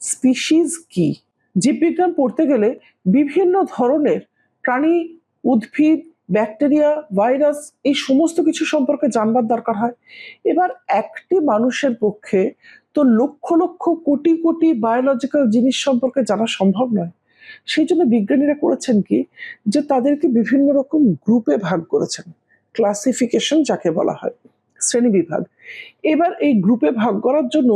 Species কি? জীববিজ্ঞান পড়তে গেলে বিভিন্ন ধরনের প্রাণী, উদ্ভিদ, ব্যাকটেরিয়া, ভাইরাস এই সমস্ত কিছু সম্পর্কে জানবার দরকার হয়। এবার একটি মানুষের পক্ষে তো লক্ষ লক্ষ কোটি কোটি বায়োলজিক্যাল জিনিস সম্পর্কে জানা সম্ভব নয়। সেই জন্য বিজ্ঞানীরা করেছেন কি? যে তাদেরকে বিভিন্ন রকম গ্রুপে ভাগ করেছেন। ক্লাসিফিকেশন যাকে বলা হয়, শ্রেণি বিভাগ। এবার এই গ্রুপে ভাগ করার জন্য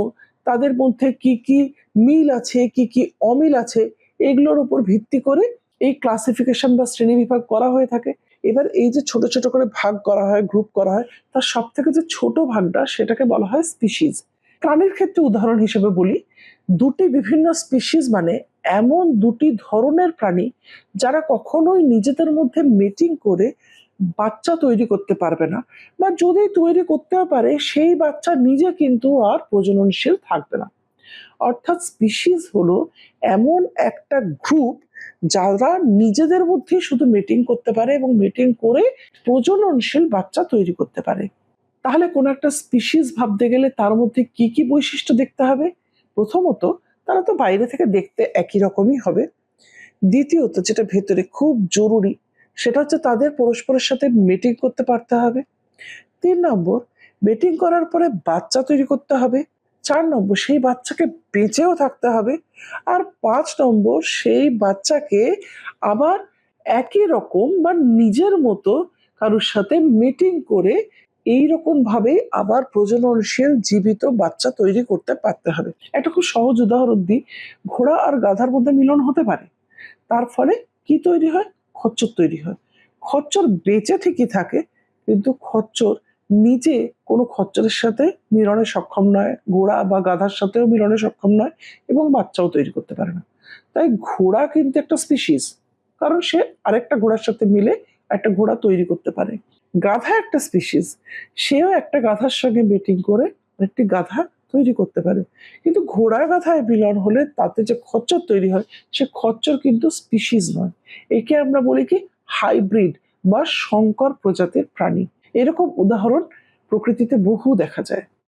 তাদের মধ্যে কি কি মিল আছে, কি কি অমিল আছে, এগুলোর উপর ভিত্তি করে এই ক্লাসিফিকেশন বা শ্রেণি বিভাগ করা হয়ে থাকে। এবার এই যে ছোট ছোট করে ভাগ করা হয় গ্রুপ করা হয়, তার সব থেকে যে ছোট ভাগটা সেটাকে বলা হয় স্পিসিস প্রাণীর ক্ষেত্রে উদাহরণ হিসেবে বলি, দুটি বিভিন্ন স্পিসিস মানে এমন দুটি ধরনের প্রাণী যারা কখনোই নিজেদের মধ্যে মিটিং করে বাচ্চা তৈরি করতে পারবে না বা যদি তৈরি করতেও পারে, সেই বাচ্চা নিজে কিন্তু আর প্রজননশীল থাকবে না। অর্থাৎ স্পিসিস হলো এমন একটা গ্রুপ যারা নিজেদের মধ্যে শুধু মিটিং করতে পারে এবং মিটিং করে প্রজননশীল বাচ্চা তৈরি করতে পারে। তাহলে কোনো একটা স্পিসিস ভাবতে গেলে তার মধ্যে কি কি বৈশিষ্ট্য দেখতে হবে? প্রথমত, তারা তো বাইরে থেকে দেখতে একই রকমই হবে। দ্বিতীয়ত, যেটা ভেতরে খুব জরুরি সেটা হচ্ছে তাদের পরস্পরের সাথে মিটিং করতে পারতে হবে। তিন নম্বর মিটিং করার পরে বাচ্চা তৈরি করতে হবে। চার নম্বর, সেই বাচ্চাকে বেঁচেও থাকতে হবে। আর পাঁচ নম্বর, সেই বাচ্চাকে আবার একই রকম বা নিজের মতো কারোর সাথে মিটিং করে এই রকম ভাবে আবার প্রজননশীল, জীবিত বাচ্চা তৈরি করতে পারতে হবে। একটা খুব সহজ উদাহরণ দিই। ঘোড়া আর গাধার মধ্যে মিলন হতে পারে। তার ফলে কি তৈরি হয়? খচ্চর তৈরি হয়। খচ্চর বেঁচে ঠিকই থাকে, কিন্তু খচ্চর নিজে কোনো খচ্চরের সাথে মিলনে সক্ষম নয়, ঘোড়া বা গাধার সাথেও মিলনে সক্ষম নয় এবং বাচ্চাও তৈরি করতে পারে না। তাই ঘোড়া কিন্তু একটা স্পিসিস কারণ সে আরেকটা ঘোড়ার সাথে মিলে একটা ঘোড়া তৈরি করতে পারে। গাধা একটা স্পিসিস সেও একটা গাধার সঙ্গে মিটিং করে একটি গাধা তৈরি করতে পারে। কিন্তু ঘোড়ার কথায় বিলন হলে তাতে যে খচ্চর তৈরি হয়, সে খচ্চর কিন্তু স্পিসিস নয়। একে আমরা বলি কি হাইব্রিড বা সংকর প্রজাতির প্রাণী। এরকম উদাহরণ প্রকৃতিতে বহু দেখা যায়।